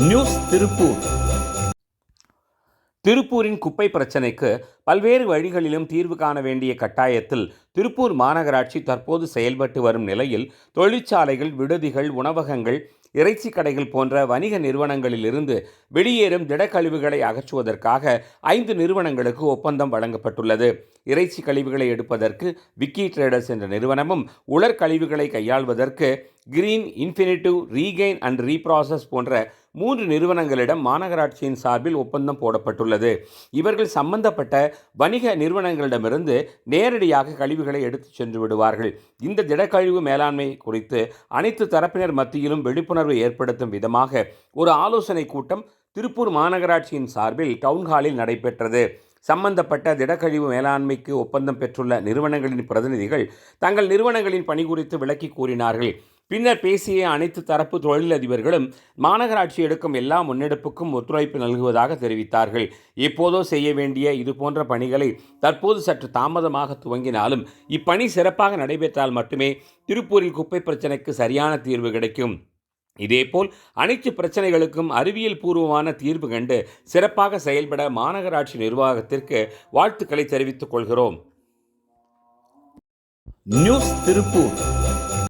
News Tiruppur. திருப்பூரின் குப்பை பிரச்சினைக்கு பல்வேறு வழிகளிலும் தீர்வு காண வேண்டிய கட்டாயத்தில் திருப்பூர் மாநகராட்சி தற்போது செயல்பட்டு வரும் நிலையில் தொழிற்சாலைகள் விடுதிகள் உணவகங்கள் இறைச்சி கடைகள் போன்ற வணிக நிறுவனங்களிலிருந்து வெளியேறும் திடக்கழிவுகளை அகற்றுவதற்காக ஐந்து நிறுவனங்களுக்கு ஒப்பந்தம் வழங்கப்பட்டுள்ளது. இறைச்சி கழிவுகளை எடுப்பதற்கு விக்கி ட்ரேடர்ஸ் என்ற நிறுவனமும் உலர் கழிவுகளை கையாள்வதற்கு green infinitive regain and reprocess போன்ற மூன்று நிறுவனங்களிடம் மாநகராட்சியின் சார்பில் ஒப்பந்தம் போடப்பட்டுள்ளது. இவர்கள் சம்பந்தப்பட்ட வணிக நிறுவனங்களிடமிருந்து நேரடியாக கழிவுகளை எடுத்துச் சென்று விடுவார்கள். இந்த திடக்கழிவு மேலாண்மை குறித்து அனைத்து தரப்பினர் மத்தியிலும் விழிப்புணர்வு ஏற்படுத்தும் விதமாக ஒரு ஆலோசனை கூட்டம் திருப்பூர் மாநகராட்சியின் சார்பில் டவுன்ஹாலில் நடைபெற்றது. சம்பந்தப்பட்ட திடக்கழிவு மேலாண்மைக்கு ஒப்பந்தம் பெற்றுள்ள நிறுவனங்களின் பிரதிநிதிகள் தங்கள் நிறுவனங்களின் பணி குறித்து விளக்கி கூறினார்கள். பின்னர் பேசிய அனைத்து தரப்பு தொழிலதிபர்களும் மாநகராட்சி எடுக்கும் எல்லா முன்னெடுப்புக்கும் ஒத்துழைப்பு நல்குவதாக தெரிவித்தார்கள். எப்போதோ செய்ய வேண்டிய இதுபோன்ற பணிகளை தற்போது சற்று தாமதமாக துவங்கினாலும் இப்பணி சிறப்பாக நடைபெற்றால் மட்டுமே திருப்பூரில் குப்பை பிரச்சினைக்கு சரியான தீர்வு கிடைக்கும். இதேபோல் அனைத்து பிரச்சனைகளுக்கும் அறிவியல் பூர்வமான தீர்வு கண்டு சிறப்பாக செயல்பட மாநகராட்சி நிர்வாகத்திற்கு வாழ்த்துக்களை தெரிவித்துக் கொள்கிறோம். நியூஸ் திருப்பூர்.